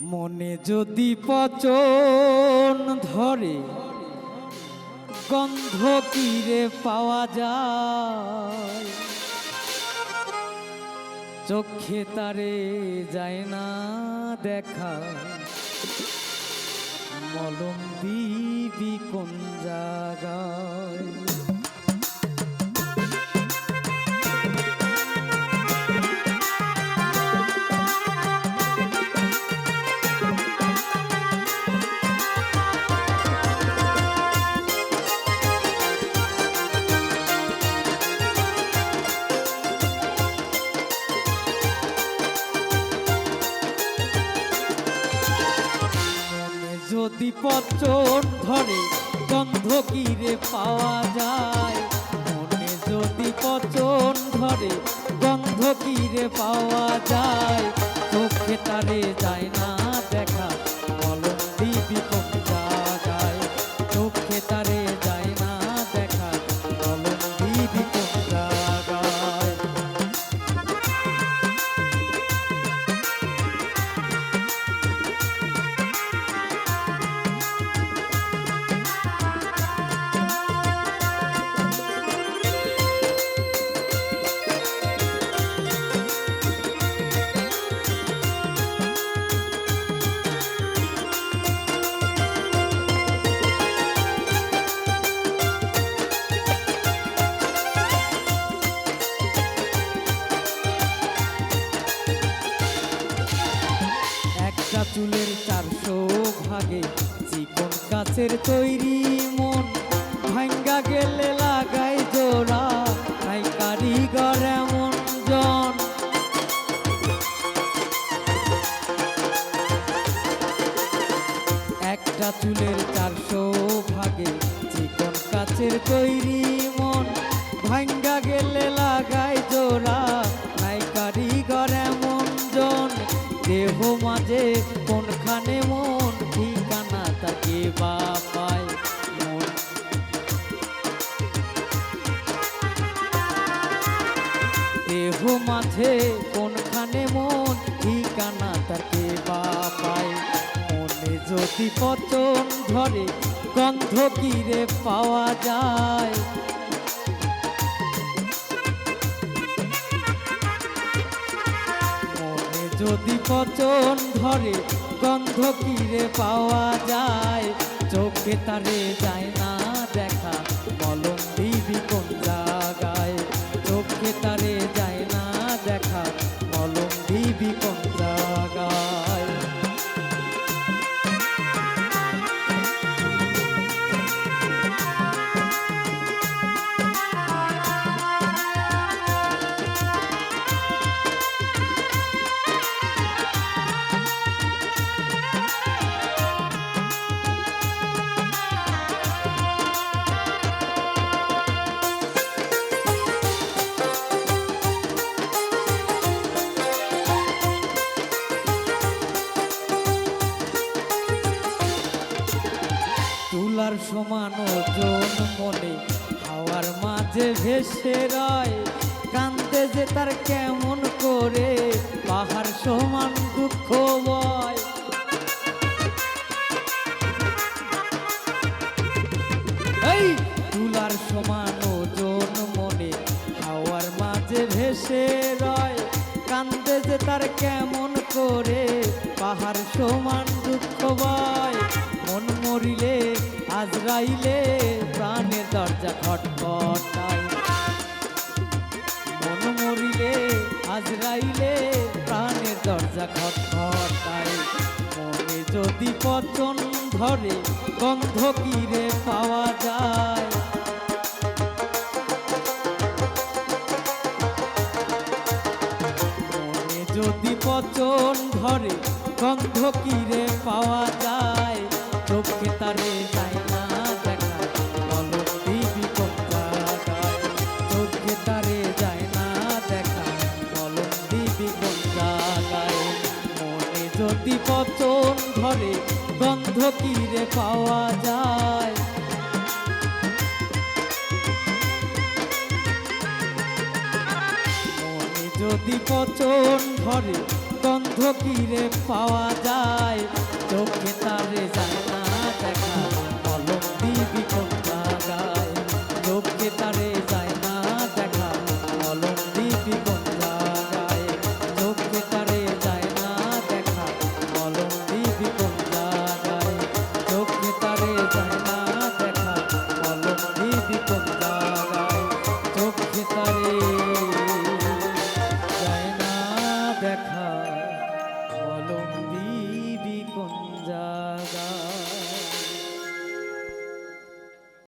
মনে যদি পচন ধরে, গন্ধ কিরে পাওয়া যায়? চোখে তারে যায় না দেখা। মলম দিবি কোন জায়গায়? পচন ধরে, গন্ধ কিরে পাওয়া যায়? মনে যদি পচন ধরে, গন্ধ কিরে পাওয়া যায়? চোখে তারে যায় না দেখা একটা চুলের চারশো ভাগে চিকন কাছের তৈরি মন। ভাঙ্গা গেলে লাগাই জোড়া নাই কারিগর এমন জন। একটা চুলের চারশো ভাগে চিকন কাছের তৈরি মন। ভাঙ্গা মাঝে কোনখানে মন, ঠিকানা তাকে বা পায় মন। দেহ মাঝে কোনখানে মন, ঠিকানা তাকে বা পায় মনে। যদি পচন ধরে গন্ধ কিরে পাওয়া যায় যদি পচন ধরে গন্ধ কিরে পাওয়া যায়? চোখে তারে যায় না। তুলার সমান ওজন মনে হাওয়ার মাঝে ভেসে রয়, কান্দে যে তার কেমন করে। পাহাড় সমান দুঃখ বয়। এই, তুলার সমান ওজন মনে। হাওয়ার মাঝে ভেসে রয়, কান্দে যে তার কেমন করে। পাহাড় সমান দুঃখ বয়। আজরাইলে প্রাণের দরজা খটখটায়। মন মরিলে আজরাইলে প্রাণের দরজা খটখটায়। মনে যদি পচন ধরে, গন্ধ কিরে পাওয়া যায়? যদি পচন ধরে, গন্ধ কিরে পাওয়া যায়? যদি পচন ধরে গন্ধ কিরে পাওয়া যায়। যদি পচন ধরে গন্ধ কিরে পাওয়া যায়, চোখে তারে যায় না দেখা, কলম দিবি কোন জায়গায়? চোখে তারে